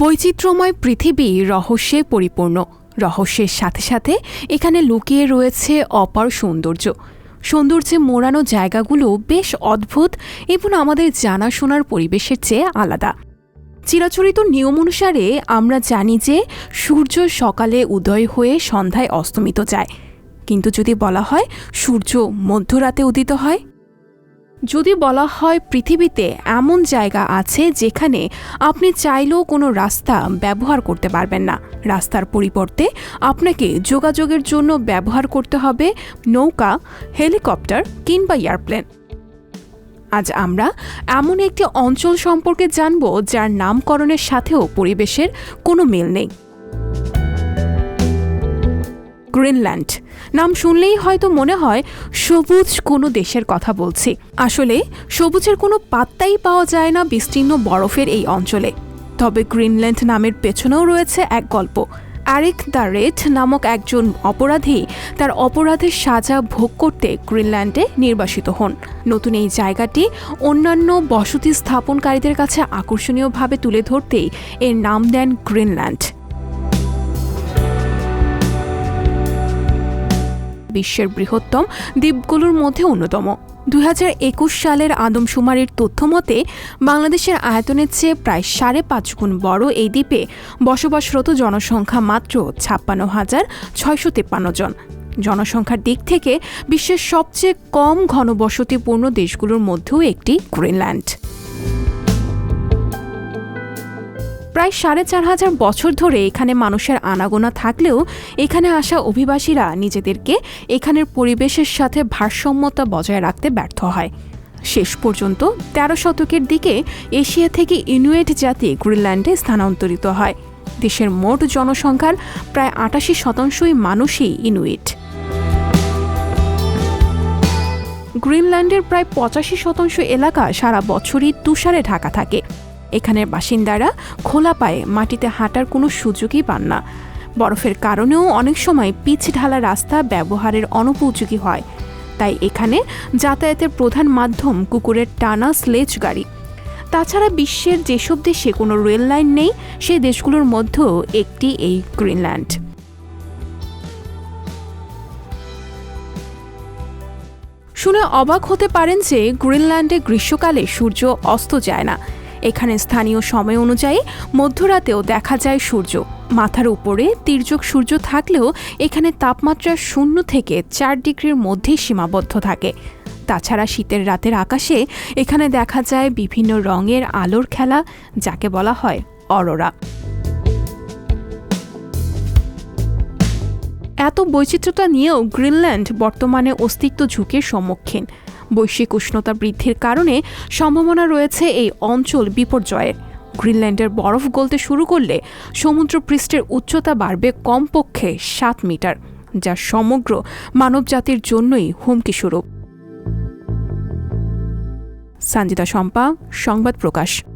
বৈচিত্র্যময় পৃথিবী রহস্যে পরিপূর্ণ। রহস্যের সাথে সাথে এখানে লুকিয়ে রয়েছে অপার সৌন্দর্য। সৌন্দর্যে মোড়ানো জায়গাগুলো বেশ অদ্ভুত এবং আমাদের জানাশোনার পরিবেশের চেয়ে আলাদা। চিরাচরিত নিয়ম অনুসারে আমরা জানি যে সূর্য সকালে উদয় হয়ে সন্ধ্যায় অস্তমিত যায়। কিন্তু যদি বলা হয় সূর্য মধ্যরাতে উদিত হয় যদি বলা হয় পৃথিবীতে এমন জায়গা আছে যেখানে আপনি চাইলেও কোনো রাস্তা ব্যবহার করতে পারবেন না। রাস্তার পরিবর্তে আপনাকে যোগাযোগের জন্য ব্যবহার করতে হবে নৌকা, হেলিকপ্টার কিংবা এয়ারপ্লেন। আজ আমরা এমন একটি অঞ্চল সম্পর্কে জানব যার নামকরণের সাথেও পরিবেশের কোনো মিল নেই। গ্রিনল্যান্ড। নাম শুনলেই হয়তো মনে হয় সবুজ কোনো দেশের কথা বলছি। আসলে সবুজের কোনো পাত্তাই পাওয়া যায় না বিস্তীর্ণ বরফের এই অঞ্চলে। তবে গ্রিনল্যান্ড নামের পেছনেও রয়েছে এক গল্প। অ্যারিক দ্য রেড নামক একজন অপরাধী তার অপরাধের সাজা ভোগ করতে গ্রিনল্যান্ডে নির্বাসিত হন। নতুন এই জায়গাটি অন্যান্য বসতি স্থাপনকারীদের কাছে আকর্ষণীয়ভাবে তুলে ধরতেই এর নাম দেন গ্রিনল্যান্ড। বিশ্বের বৃহত্তম দ্বীপগুলোর মধ্যে অন্যতম। দু হাজার একুশ সালের আদমশুমারির তথ্য মতে, বাংলাদেশের আয়তনের চেয়ে প্রায় সাড়ে পাঁচ গুণ বড় এই দ্বীপে বসবাসরত জনসংখ্যা মাত্র ছাপ্পান্ন হাজার ছয়শো তেপ্পান্ন জন। জনসংখ্যার দিক থেকে বিশ্বের সবচেয়ে কম ঘনবসতিপূর্ণ দেশগুলোর মধ্যেও একটি, গ্রিনল্যান্ড। প্রায় সাড়ে চার হাজার বছর ধরে এখানে মানুষের আনাগোনা থাকলেও এখানে আসা অভিবাসীরা নিজেদেরকে এখানের পরিবেশের সাথে ভারসাম্যতা বজায় রাখতে ব্যর্থ হয়। শেষ পর্যন্ত তেরো শতকের দিকে এশিয়া থেকে ইনুয়েট জাতি গ্রিনল্যান্ডে স্থানান্তরিত হয়। দেশের মোট জনসংখ্যার প্রায় আটাশি শতাংশই মানুষই ইনুইট গ্রিনল্যান্ডের প্রায় পঁচাশি শতাংশ এলাকা সারা বছরই তুষারে ঢাকা থাকে। এখানের বাসিন্দারা খোলা পায়ে মাটিতে হাঁটার কোনো সুযোগই পান না। বরফের কারণেও অনেক সময় পিচ ঢালা রাস্তা ব্যবহারের অনুপযোগী হয়। তাই এখানে যাতায়াতের প্রধান মাধ্যম কুকুরের টানা স্লেজ গাড়ি। তাছাড়া বিশ্বের যেসব দেশে কোনো রেল লাইন নেই সেই দেশগুলোর মধ্যেও একটি এই গ্রিনল্যান্ড। শুনে অবাক হতে পারেন যে গ্রিনল্যান্ডে গ্রীষ্মকালে সূর্য অস্ত যায় না। এখানে স্থানীয় সময় অনুযায়ী মধ্যরাতেও দেখা যায় সূর্য। মাথার উপরে তির্যক সূর্য থাকলেও এখানে তাপমাত্রা শূন্য থেকে চার ডিগ্রির মধ্যেই সীমাবদ্ধ থাকে। তাছাড়া শীতের রাতের আকাশে এখানে দেখা যায় বিভিন্ন রঙের আলোর খেলা, যাকে বলা হয় অরোরা। এত বৈচিত্র্যতা নিয়েও গ্রিনল্যান্ড বর্তমানে অস্তিত্ব ঝুঁকির সম্মুখীন। বৈশ্বিক উষ্ণতা বৃদ্ধির কারণে সম্ভাবনা রয়েছে এই অঞ্চল বিপর্যয়ের গ্রিনল্যান্ডের বরফ গলতে শুরু করলে সমুদ্রপৃষ্ঠের উচ্চতা বাড়বে কমপক্ষে সাত মিটার, যা সমগ্র মানবজাতির জন্যই হুমকি স্বরূপ সঞ্জিতা শম্পা, সংবাদ প্রকাশ।